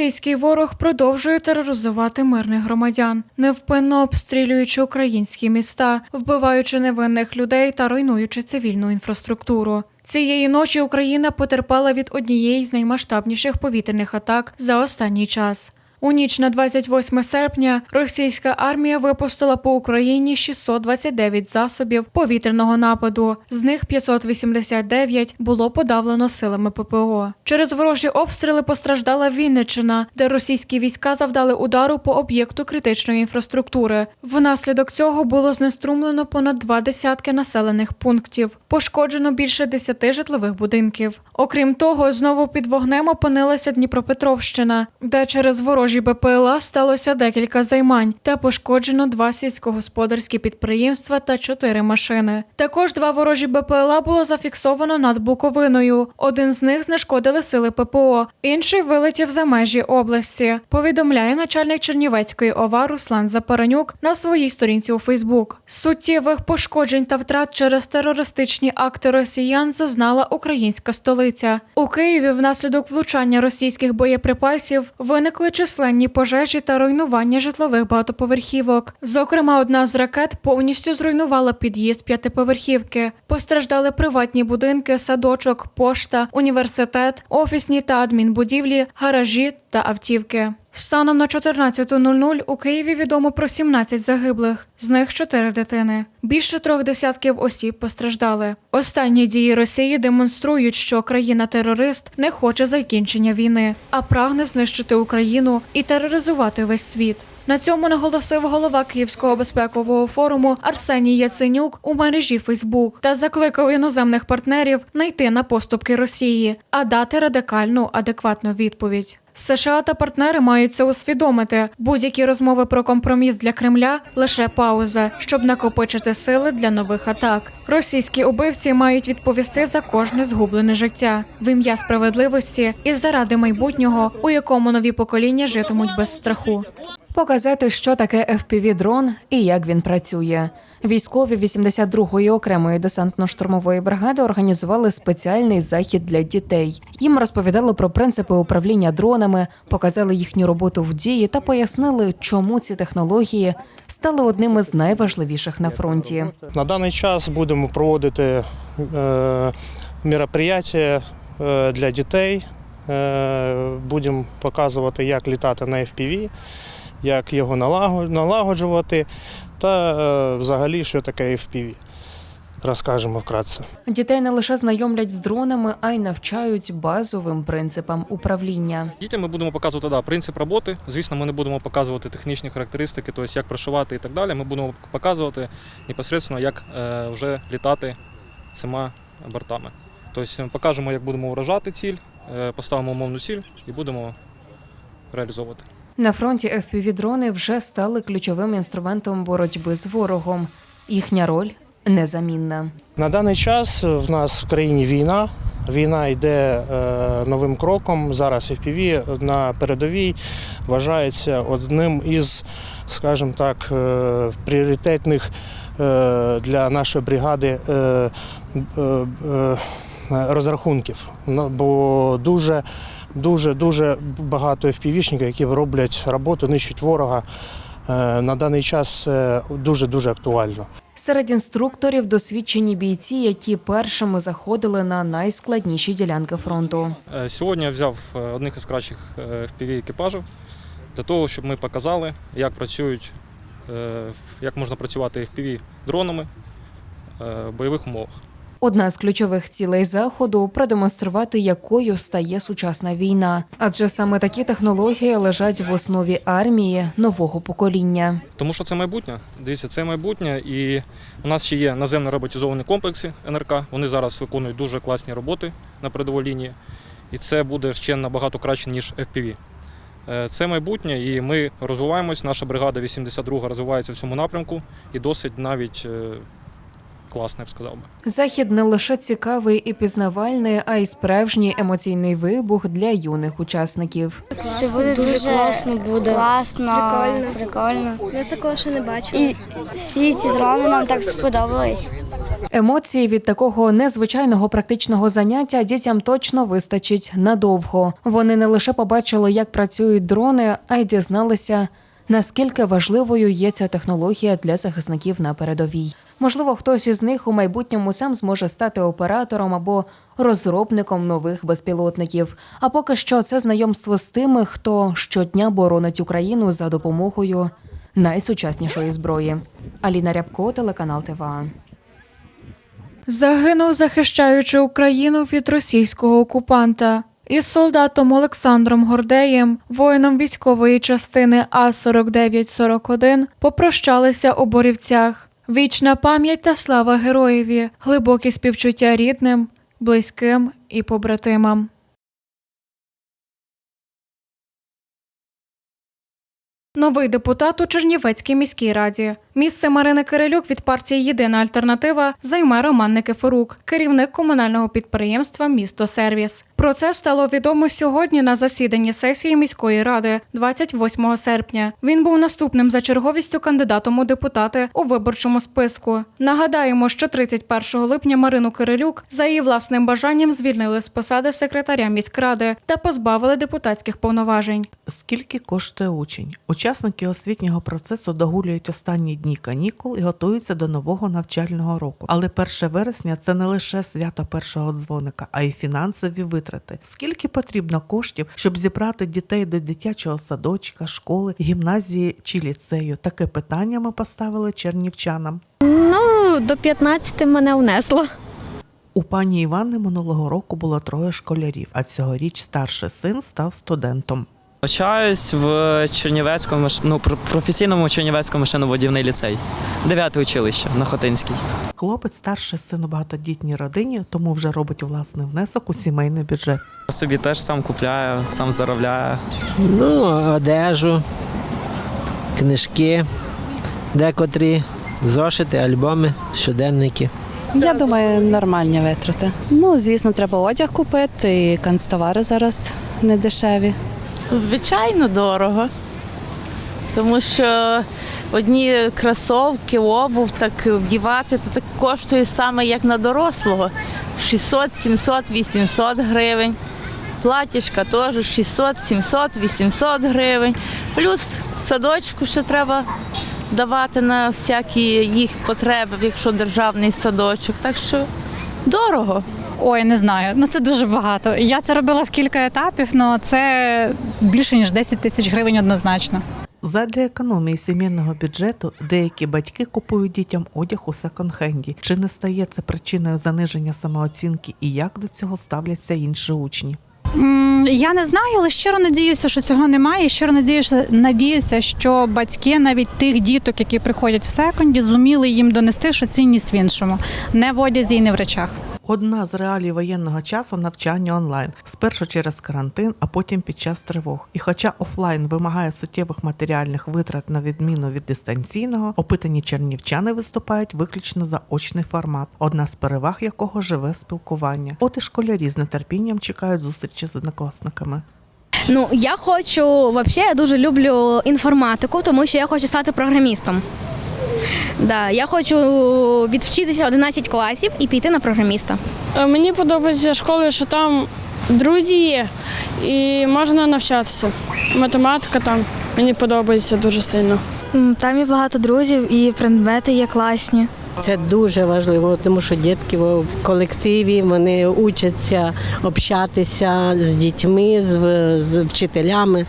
Російський ворог продовжує тероризувати мирних громадян, невпинно обстрілюючи українські міста, вбиваючи невинних людей та руйнуючи цивільну інфраструктуру. Цієї ночі Україна потерпала від однієї з наймасштабніших повітряних атак за останній час. У ніч на 28 серпня російська армія випустила по Україні 629 засобів повітряного нападу. З них 589 було подавлено силами ППО. Через ворожі обстріли постраждала Вінниччина, де російські війська завдали удару по об'єкту критичної інфраструктури. Внаслідок цього було знеструмлено понад два десятки населених пунктів. Пошкоджено більше десяти житлових будинків. Окрім того, знову під вогнем опинилася Дніпропетровщина, де через ворожі БПЛА сталося декілька займань та пошкоджено два сільськогосподарські підприємства та чотири машини. Також два ворожі БПЛА було зафіксовано над Буковиною. Один з них знешкодили сили ППО, інший вилетів за межі області. Повідомляє начальник Чернівецької ОВА Руслан Запаранюк на своїй сторінці у Фейсбук. Суттєвих пошкоджень та втрат через терористичні акти росіян зазнала українська столиця. У Києві внаслідок влучання російських боєприпасів виникли численні пожежі та руйнування житлових багатоповерхівок. Зокрема, одна з ракет повністю зруйнувала під'їзд п'ятиповерхівки. Постраждали приватні будинки, садочок, пошта, університет, офісні та адмінбудівлі, гаражі та автівки. Станом на 14.00 у Києві відомо про 17 загиблих, з них 4 дитини. Більше трьох десятків осіб постраждали. Останні дії Росії демонструють, що країна-терорист не хоче закінчення війни, а прагне знищити Україну і тероризувати весь світ. На цьому наголосив голова Київського безпекового форуму Арсеній Яценюк у мережі Фейсбук та закликав іноземних партнерів не йти на поступки Росії, а дати радикальну адекватну відповідь. США та партнери мають це усвідомити. Будь-які розмови про компроміс для Кремля лише пауза, щоб накопичити сили для нових атак. Російські убивці мають відповісти за кожне згублене життя в ім'я справедливості і заради майбутнього, у якому нові покоління житимуть без страху. Показати, що таке FPV-дрон і як він працює. Військові 82-ї окремої десантно-штурмової бригади організували спеціальний захід для дітей. Їм розповідали про принципи управління дронами, показали їхню роботу в дії та пояснили, чому ці технології стали одним із найважливіших на фронті. На даний час будемо проводити е, мероприятия е, для дітей. Е, будемо показувати, як літати на FPV, як його налаго- налагоджувати та е, взагалі, що таке FPV. Розкажемо вкратце. Дітей не лише знайомлять з дронами, а й навчають базовим принципам управління. Дітям ми будемо показувати да, принцип роботи. Звісно, ми не будемо показувати технічні характеристики, тобто як прошивати і так далі. Ми будемо показувати непосередньо, як е, вже літати цими бортами. Тобто ми покажемо, як будемо вражати ціль, е, поставимо умовну ціль і будемо реалізовувати. На фронті FPV-дрони вже стали ключовим інструментом боротьби з ворогом. Їхня роль незамінна. На даний час в нас в країні війна. Війна йде е, новим кроком. Зараз FPV на передовій вважається одним із, скажімо так, е, пріоритетних е, для нашої бригади розрахунків. Ну, Бо дуже, дуже, дуже багато FPV-шників, які роблять роботу, нищать ворога. Е, На даний час дуже дуже актуально. Серед інструкторів досвідчені бійці, які першими заходили на найскладніші ділянки фронту. Е, Сьогодні я взяв е, одних із кращих fpv екіпажів для того, щоб ми показали, як працюють, е, як можна працювати fpv дронами е, в бойових умовах. Одна з ключових цілей заходу продемонструвати, якою стає сучасна війна, адже саме такі технології лежать в основі армії нового покоління. Тому що це майбутнє. Дивіться, це майбутнє, і у нас ще є наземно роботизовані комплекси НРК. Вони зараз виконують дуже класні роботи на передовій лінії, і це буде ще набагато краще ніж FPV. Е, Це майбутнє, і ми розвиваємось. Наша бригада 82 розвивається в цьому напрямку і досить навіть е, класно, я б сказав би. Захід не лише цікавий і пізнавальний, а й справжній емоційний вибух для юних учасників. Це буде дуже, класно буде. Класно, Прикольно. прикольно. Я такого ще не бачила. І всі ці дрони нам так сподобались. Емоції від такого незвичайного практичного заняття дітям точно вистачить надовго. Вони не лише побачили, як працюють дрони, а й дізналися, наскільки важливою є ця технологія для захисників на передовій. Можливо, хтось із них у майбутньому сам зможе стати оператором або розробником нових безпілотників. А поки що це знайомство з тими, хто щодня боронить Україну за допомогою найсучаснішої зброї. Аліна Рябко, телеканал ТВА. Загинув, захищаючи Україну від російського окупанта. Із солдатом Олександром Гордеєм, воїном військової частини А 4941 попрощалися у Борівцях. Вічна пам'ять та слава героєві, глибокі співчуття рідним, близьким і побратимам. Новий депутат у Чернівецькій міській раді. Місце Марини Кирилюк від партії Єдина альтернатива займе Роман Никифорук, керівник комунального підприємства Місто Сервіс. Про це стало відомо сьогодні на засіданні сесії міської ради 28 серпня. Він був наступним за черговістю кандидатом у депутати у виборчому списку. Нагадаємо, що 31 липня Марину Кирилюк за її власним бажанням звільнили з посади секретаря міськради та позбавили депутатських повноважень. Скільки коштує учень? Учасники освітнього процесу догулюють останні дні канікул і готуються до нового навчального року. Але 1 вересня це не лише свято першого дзвоника, а й фінансові витрати. Скільки потрібно коштів, щоб зібрати дітей до дитячого садочка, школи, гімназії чи ліцею? Таке питання ми поставили чернівчанам. Ну, до 15 мене внесло. У пані Івани минулого року було троє школярів, а цьогоріч старший син став студентом. Навчаюсь в Чернівецькому ну, професійному Чернівецькому машиноводівний ліцей. Дев'яте училище на Хотинській. Хлопець старший син у багатодітній родині, тому вже робить власний внесок у сімейний бюджет. Собі теж сам купляю, сам заробляю. Ну, одежу, книжки, декотрі зошити, альбоми, щоденники. Я думаю, нормальні витрати. Ну, звісно, треба одяг купити, і канцтовари зараз не дешеві. Звичайно, дорого. Тому що одні кросовки, обув так вдівати, то так коштує саме як на дорослого. 600, 700, 800 гривень. Платічка теж 600, 700, 800 гривень. Плюс садочку ще треба давати на всякі їх потреби, якщо державний садочок. Так що дорого. Ой, не знаю. Ну це дуже багато. Я це робила в кілька етапів, але це більше ніж 10 тисяч гривень однозначно. Задля економії сімейного бюджету деякі батьки купують дітям одяг у секонд-хенді. Чи не стає це причиною заниження самооцінки і як до цього ставляться інші учні? Я не знаю, але щиро надіюся, що цього немає. Щиро надіюся, надіюся, що батьки навіть тих діток, які приходять в секунді, зуміли їм донести, що цінність в іншому, не в одязі і не в речах. Одна з реалій воєнного часу навчання онлайн. Спершу через карантин, а потім під час тривог. І хоча офлайн вимагає суттєвих матеріальних витрат на відміну від дистанційного, опитані чернівчани виступають виключно за очний формат, одна з переваг якого живе спілкування. От і школярі з нетерпінням чекають зустрічі з однокласниками. Ну, я хочу, взагалі, я дуже люблю інформатику, тому що я хочу стати програмістом. Да, я хочу відвчитися 11 класів і піти на програміста. Е, Мені подобається школа, що там друзі є і можна навчатися. Математика там мені подобається дуже сильно. Там є багато друзів і предмети є класні. Це дуже важливо, тому що дітки в колективі вони учаться общатися з дітьми, з, з вчителями.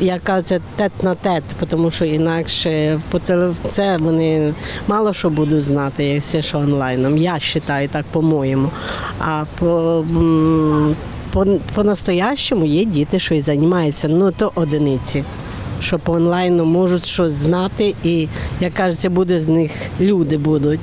Яка це тет на тет, тому що інакше по теле- це вони мало що будуть знати, як все, що онлайном. Я вважаю так, по-моєму. А по, м, по, по-настоящому є діти, що і займаються, ну то одиниці. Що по онлайну можуть щось знати, і як кажеться, буде з них люди будуть.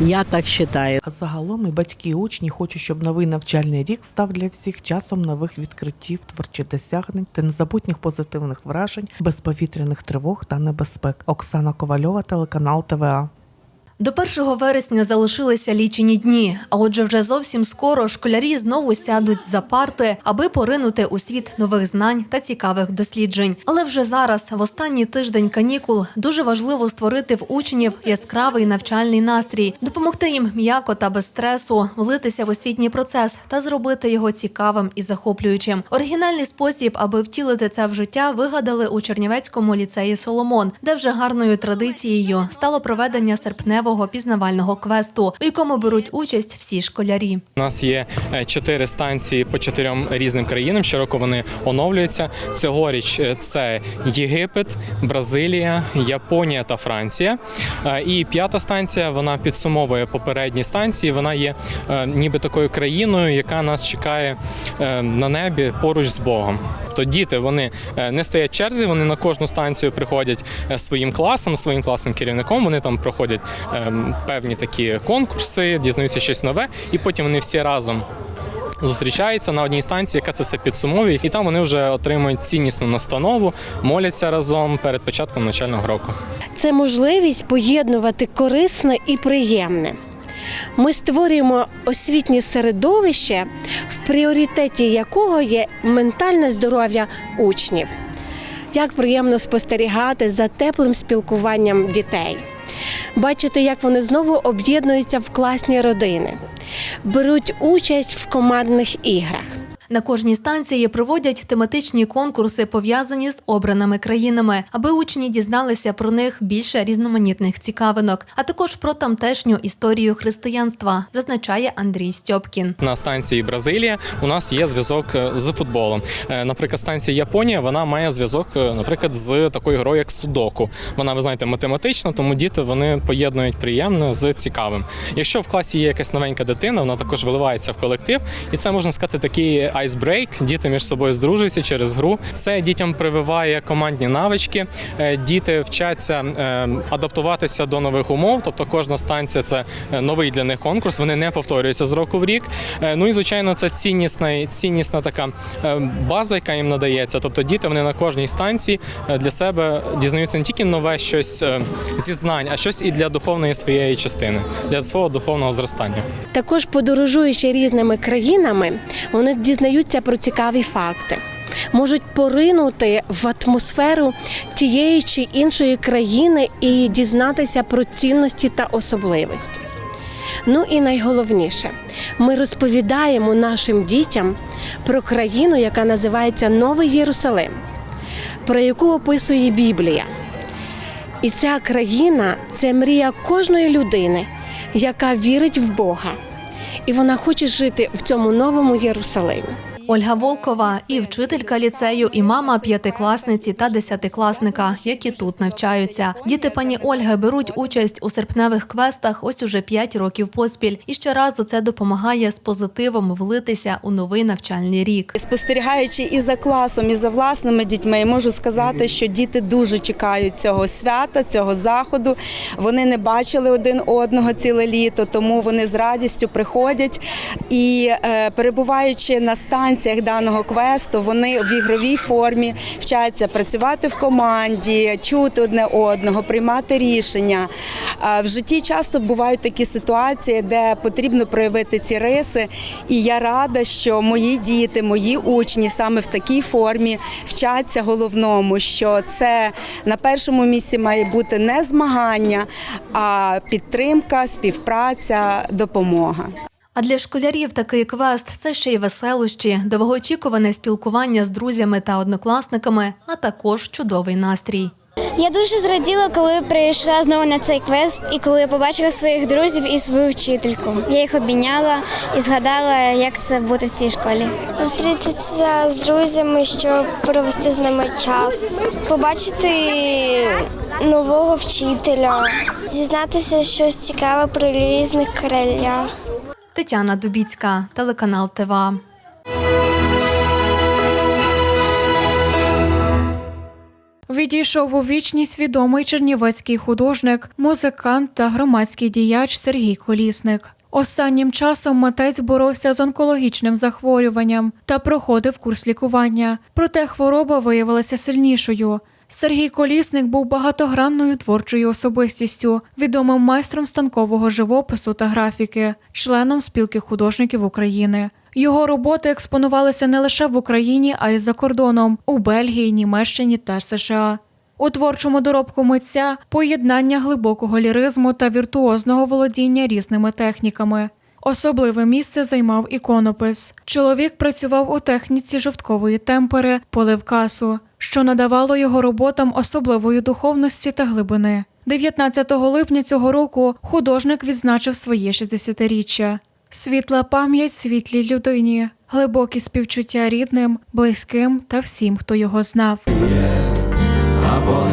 Я так вважаю. А загалом і батьки і учні хочуть, щоб новий навчальний рік став для всіх часом нових відкриттів, творчих досягнень та незабутніх позитивних вражень, безповітряних тривог та небезпек. Оксана Ковальова, телеканал ТВА. До 1 вересня залишилися лічені дні, а отже, вже зовсім скоро школярі знову сядуть за парти, аби поринути у світ нових знань та цікавих досліджень. Але вже зараз, в останній тиждень канікул, дуже важливо створити в учнів яскравий навчальний настрій, допомогти їм м'яко та без стресу влитися в освітній процес та зробити його цікавим і захоплюючим. Оригінальний спосіб, аби втілити це в життя, вигадали у Чернівецькому ліцеї Соломон, де вже гарною традицією стало проведення серпневого пізнавального квесту, у якому беруть участь всі школярі. У нас є е, чотири станції по чотирьом різним країнам. Щороку вони оновлюються. Цьогоріч е, це Єгипет, Бразилія, Японія та Франція. Е, І п'ята станція вона підсумовує попередні станції. Вона є ніби такою країною, яка нас чекає на небі поруч з Богом. То діти вони не стоять в черзі, вони на кожну станцію приходять своїм класом, своїм класним керівником. Вони там проходять певні такі конкурси, дізнаються щось нове, і потім вони всі разом. Зустрічаються на одній станції, яка це все підсумовує, і там вони вже отримують ціннісну настанову, моляться разом перед початком навчального року. Це можливість поєднувати корисне і приємне. Ми створюємо освітнє середовище, в пріоритеті якого є ментальне здоров'я учнів. Як приємно спостерігати за теплим спілкуванням дітей, бачити, як вони знову об'єднуються в класні родини, беруть участь в командних іграх. На кожній станції проводять тематичні конкурси, пов'язані з обраними країнами, аби учні дізналися про них більше різноманітних цікавинок, а також про тамтешню історію християнства, зазначає Андрій Стьопкін. На станції Бразилія у нас є зв'язок е, з футболом. Е, Наприклад, станція Японія вона має зв'язок, е, наприклад, з такою грою, як судоку. Вона, ви знаєте, математична, тому діти вони поєднують приємне з цікавим. Якщо в класі є якась новенька дитина, вона також виливається в колектив, і це можна сказати такий айсбрейк. Діти між собою здружуються через гру. Це дітям прививає командні навички. Е, Діти вчаться е, адаптуватися до нових умов. Тобто кожна станція це е, новий для них конкурс. Вони не повторюються з року в рік. Ну і звичайно, це ціннісна, ціннісна така база, яка їм надається. Тобто діти вони на кожній станції для себе дізнаються не тільки нове щось зі знань, а щось і для духовної своєї частини, для свого духовного зростання. Також подорожуючи різними країнами, вони дізнаються про цікаві факти. Можуть поринути в атмосферу тієї чи іншої країни і дізнатися про цінності та особливості. Ну і найголовніше, ми розповідаємо нашим дітям про країну, яка називається Новий Єрусалим, про яку описує Біблія. І ця країна це мрія кожної людини, яка вірить в Бога, і вона хоче жити в цьому новому Єрусалимі. Ольга Волкова і вчителька ліцею, і мама п'ятикласниці та десятикласника, які тут навчаються. Діти пані Ольги беруть участь у серпневих квестах ось уже п'ять років поспіль. І ще щоразу це допомагає з позитивом влитися у новий навчальний рік. Спостерігаючи і за класом, і за власними дітьми, можу сказати, що діти дуже чекають цього свята, цього заходу. Вони не бачили один одного ціле літо, тому вони з радістю приходять і е, перебуваючи на станціях даного квесту, вони в ігровій формі вчаться працювати в команді, чути одне одного, приймати рішення. В житті часто бувають такі ситуації, де потрібно проявити ці риси. І я рада, що мої діти, мої учні саме в такій формі вчаться головному, що це на першому місці має бути не змагання, а підтримка, співпраця, допомога. А для школярів такий квест це ще й веселощі, довгоочікуване спілкування з друзями та однокласниками, а також чудовий настрій. Я дуже зраділа, коли прийшла знову на цей квест і коли побачила своїх друзів і свою вчительку. Я їх обійняла і згадала, як це бути в цій школі. Зустрітися з друзями, щоб провести з ними час, побачити нового вчителя, дізнатися щось цікаве про різних краях. Тетяна Дубіцька, телеканал ТВА. Відійшов у вічність відомий чернівецький художник, музикант та громадський діяч Сергій Колісник. Останнім часом митець боровся з онкологічним захворюванням та проходив курс лікування. Проте хвороба виявилася сильнішою. Сергій Колісник був багатогранною творчою особистістю, відомим майстром станкового живопису та графіки, членом спілки художників України. Його роботи експонувалися не лише в Україні, а й за кордоном у Бельгії, Німеччині та США. У творчому доробку митця поєднання глибокого ліризму та віртуозного володіння різними техніками. Особливе місце займав іконопис. Чоловік працював у техніці жовткової темпери, поливкасу, що надавало його роботам особливої духовності та глибини. 19 липня цього року художник відзначив своє 60-річчя. Світла пам'ять світлій людині, глибокі співчуття рідним, близьким та всім, хто його знав. або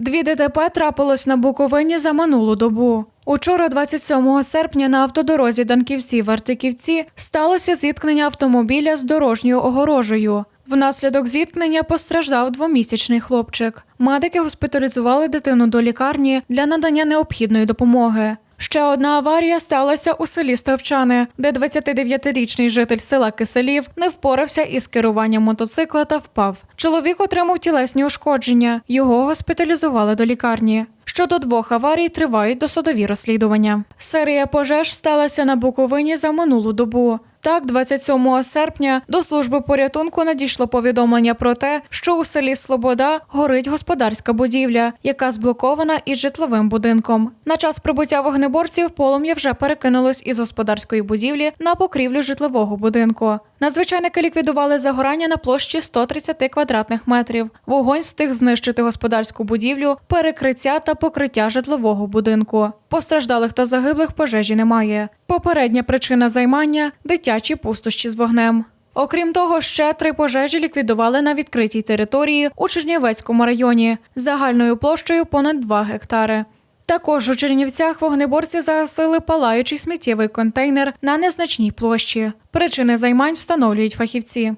Дві ДТП трапилось на Буковині за минулу добу. Учора, 27 серпня, на автодорозі Данківці Вартиківці сталося зіткнення автомобіля з дорожньою огорожею. Внаслідок зіткнення постраждав двомісячний хлопчик. Медики госпіталізували дитину до лікарні для надання необхідної допомоги. Ще одна аварія сталася у селі Ставчани, де 29-річний житель села Киселів не впорався із керуванням мотоцикла та впав. Чоловік отримав тілесні ушкодження. Його госпіталізували до лікарні. Щодо двох аварій тривають досудові розслідування. Серія пожеж сталася на Буковині за минулу добу. Так, 27 серпня до служби порятунку надійшло повідомлення про те, що у селі Слобода горить господарська будівля, яка зблокована із житловим будинком. На час прибуття вогнеборців полум'я вже перекинулось із господарської будівлі на покрівлю житлового будинку. Надзвичайники ліквідували загорання на площі 130 квадратних метрів. Вогонь встиг знищити господарську будівлю, перекриття та покриття житлового будинку. Постраждалих та загиблих пожежі немає. Попередня причина займання дитячі пустощі з вогнем. Окрім того, ще три пожежі ліквідували на відкритій території у Чернівецькому районі загальною площею понад 2 гектари. Також у Чернівцях вогнеборці загасили палаючий сміттєвий контейнер на незначній площі. Причини займань встановлюють фахівці.